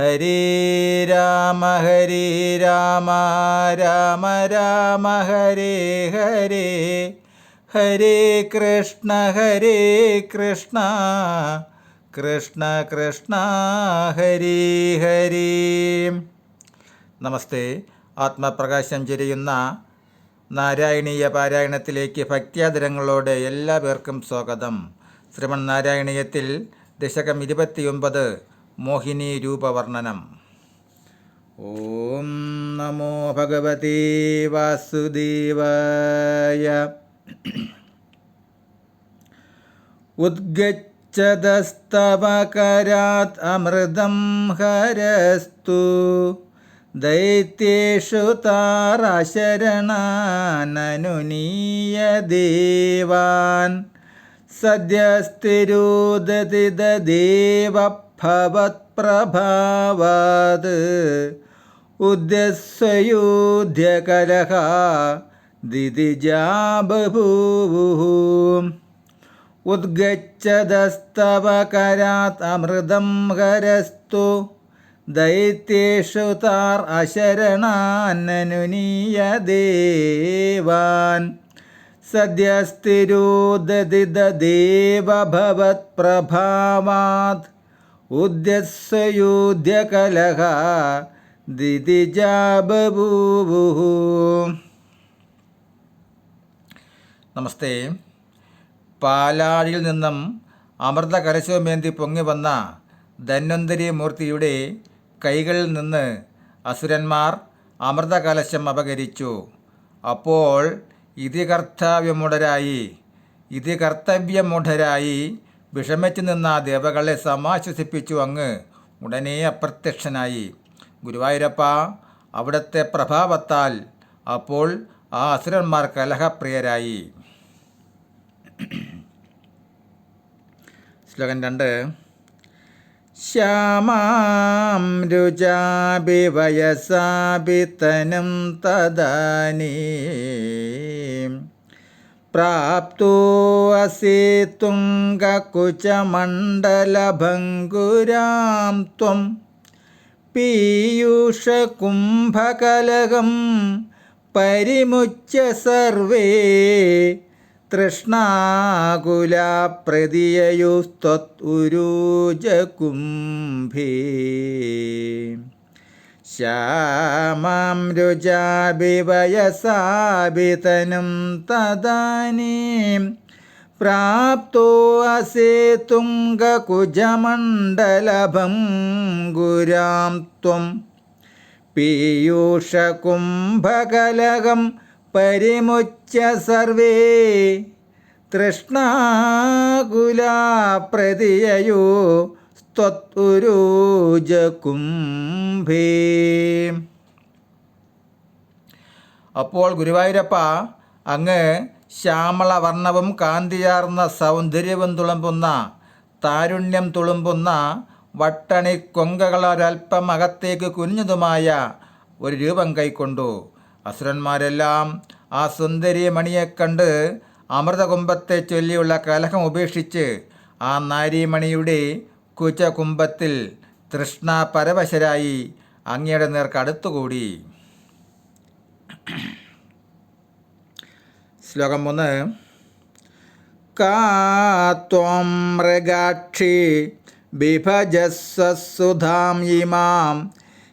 ഹരേ രാമ ഹരേ രാമ രാമ രാമ ഹരേ ഹരേ. ഹരേ കൃഷ്ണ ഹരേ കൃഷ്ണ. കൃഷ്ണ കൃഷ്ണ ഹരി ഹരി. നമസ്തേ. ആത്മപ്രകാശം ചൊരിയുന്ന നാരായണീയ പാരായണത്തിലേക്ക് ഭക്ത്യാദരങ്ങളോട് എല്ലാ പേർക്കും സ്വാഗതം. ശ്രീമൺ നാരായണീയത്തിൽ ദശകം ഇരുപത്തിയൊമ്പത് മോഹിനി രൂപവർണനം. ഓം നമോ ഭഗവതി വാസുദേവായ. ഉദ്ഗച്ഛതസ്തവകരാത് അമൃതം ഹരസ്തു. ദൈത്യേഷു താരശരണാനനുനീയ ദേവാൻ സദ്യസ്ഥിരോദതിദേവഭവത്പ്രഭാവാത് ഉദ്യസ്വയൂധ്യകലഹ ദിതിജാബഭൂവു ഉദ്ഗച്ഛതസ്തവകരാത് അമൃതം ഹരസ്തു ദൈത്യേഷു താർ അശരണാനനുനീയ ദേവാൻ സദ്യസ്ഥിരോദതിദേവഭവത്പ്രഭാവാത് ഉദ്യസ്വയൂധ്യകലഹ ദിതിജാബഭൂവു നമസ്തേ. പാലാഴിയിൽ നിന്നും അമൃത കലശവുമേന്തി പൊങ്ങി വന്ന ധന്വന്തരി മൂർത്തിയുടെ കൈകളിൽ നിന്ന് അസുരന്മാർ അമൃത കലശം അപകരിച്ചു. അപ്പോൾ ഇതികർത്തവ്യമുടരായി ഇതികർത്തവ്യമുടരായി വിഷമിച്ചു നിന്ന ദേവകളെ സമാശ്വസിപ്പിച്ചു അങ്ങ് ഉടനെ അപ്രത്യക്ഷനായി. ഗുരുവായൂരപ്പ അവിടുത്തെ പ്രഭാവത്താൽ അപ്പോൾ ആ അസുരന്മാർ കലഹപ്രിയരായി. ശ്ലോകം രണ്ട്. ശ്യാമാം രുചാപി വയസാപിതനും തദാനീ. പ്രാപ്തോ അസി തുംഗകുചമണ്ഡലഭംഗുരാം ത്വം. പീയൂഷകുംഭകലകം പരിമുച്യ സർവേ തൃഷ്ണാകുലപ്രതിയയുസ്ത്വരുജകുംഭേ ശ്യാമാം രുചാഭിവയസാഭിതനും തദാനീം പ്രാപ്തോ അസേ തുംഗകുജമണ്ഡലഭം ഗുരാം ത്വം. പീയൂഷകുംഭകലകം പരിമുച്ച സർവേ തൃഷ്ണാകുലാപ്രതിയയോ സ്ത്വത്തുരൂജകുംഭേ അപ്പോൾ ഗുരുവായൂരപ്പ അങ്ങ് ശ്യാമളവർണവും കാന്തിയാർന്ന സൗന്ദര്യവും തുളുമ്പുന്ന താരുണ്യം തുളുമ്പുന്ന വട്ടണി കൊങ്കകളൊരൽപ്പം അകത്തേക്ക് കുനിഞ്ഞതുമായ ഒരു രൂപം കൈക്കൊണ്ടു. അസുരന്മാരെല്ലാം ആ സുന്ദരി മണിയെ കണ്ട് അമൃതകുംഭത്തെ ചൊല്ലിയുള്ള കലഹം ഉപേക്ഷിച്ച് ആ നാരീമണിയുടെ കുചകുംഭത്തിൽ തൃഷ്ണ പരവശരായി അങ്ങയുടെ നേർക്കടുത്തുകൂടി ശ്ലോകം മൂന്ന്. കാത്വം മൃഗാക്ഷി ബിഭജസ്വസുധാം ഇമാം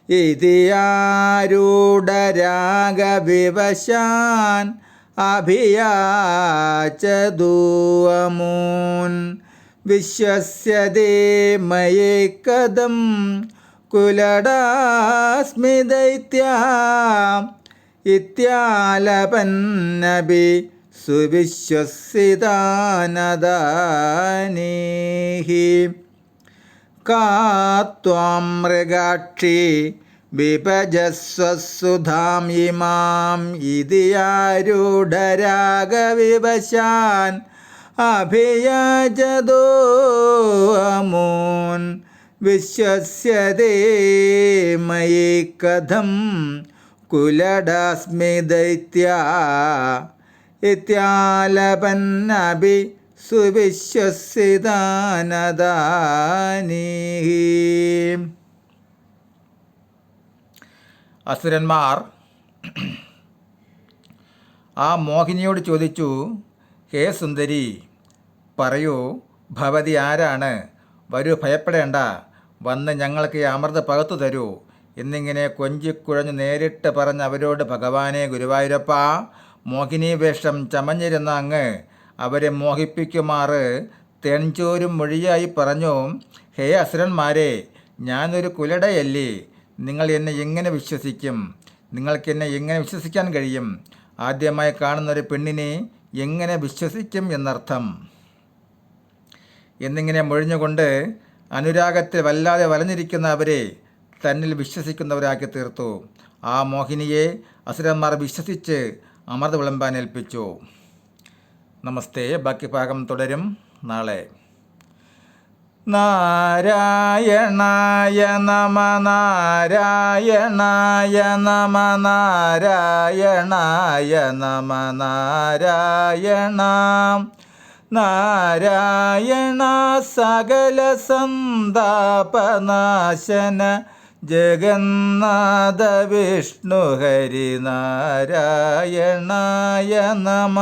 ഇതിയാരൂഢരാഗവിവശാൻ അഭിയാചദൂവമൂൻ വിശ്വസ്യതേ മയേ കഥം കുലടാസ്മി ദൈത്യാ ഇത്യാലപന്നബി സുവിശ്വസിതാനദാനീഹി. കാത്വാം മൃഗാക്ഷി വിഭജസ്വസുധാം ഇമാം. ഇതിയാരൂഢരാഗവിവശാൻ അഭിയാചതോ അമൂൻ. വിശ്വസ്യതേ മയി കഥം. കുലടാസ്മി ദൈത്യ. ഇത്യാലപന്നഭി സുവിശ്വസിതാനദാനീ. അസുരന്മാർ ആ മോഹിനിയോട് ചോദിച്ചു ഹേ സുന്ദരി പറയൂ ഭവതി ആരാണ്? വരൂ ഭയപ്പെടേണ്ട. വന്ന് ഞങ്ങൾക്ക് ഈ അമൃത പകത്തു തരൂ. എന്നിങ്ങനെ കൊഞ്ചിക്കുഴഞ്ഞ് നേരിട്ട് പറഞ്ഞ അവരോട് ഭഗവാനെ ഗുരുവായൂരപ്പ മോഹിനി വേഷം ചമഞ്ഞിരുന്ന അങ്ങ് അവരെ മോഹിപ്പിക്കുമാറ് തേൻചോരും മൊഴിയായി പറഞ്ഞു ഹേ അസുരന്മാരെ ഞാനൊരു കുലടയല്ലേ. നിങ്ങൾ എന്നെ എങ്ങനെ വിശ്വസിക്കും? നിങ്ങൾക്ക് എന്നെ എങ്ങനെ വിശ്വസിക്കാൻ കഴിയും? ആദ്യമായി കാണുന്ന ഒരു പെണ്ണിനെ എങ്ങനെ വിശ്വസിക്കും എന്നർത്ഥം. എന്നിങ്ങനെ മൊഴിഞ്ഞുകൊണ്ട് അനുരാഗത്തിൽ വല്ലാതെ വലഞ്ഞിരിക്കുന്ന അവരെ തന്നിൽ വിശ്വസിക്കുന്നവരാക്കി തീർത്തു. ആ മോഹിനിയെ അസുരന്മാർ വിശ്വസിച്ച് അമൃത വിളമ്പാൻ ഏൽപ്പിച്ചു. നമസ്തേ ബാക്കി ഭാഗം തുടരും നാളെ. നാരായണായ നമ നാരായണായ നമ നാരായണായ നമ നാരായണ നാരായണ സകല സന്താപനാശന ജഗന്നാഥ വിഷ്ണു ഹരി നാരായണായ നമ.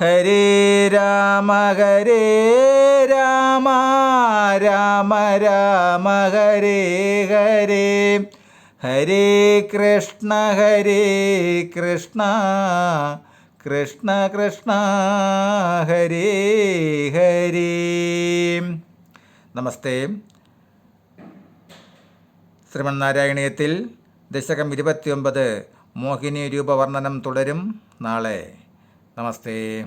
ഹരേ രാമ ഹരേ രാമ രാമ രാമ ഹരേ ഹരേ. ഹരേ കൃഷ്ണ ഹരേ കൃഷ്ണ. കൃഷ്ണ കൃഷ്ണ ഹരേ ഹരേ. നമസ്തേ. ശ്രീമന്നാരായണീയത്തിൽ ദശകം ഇരുപത്തിയൊമ്പത് മോഹിനി രൂപവർണനം തുടരും നാളെ. നമസ്തേ.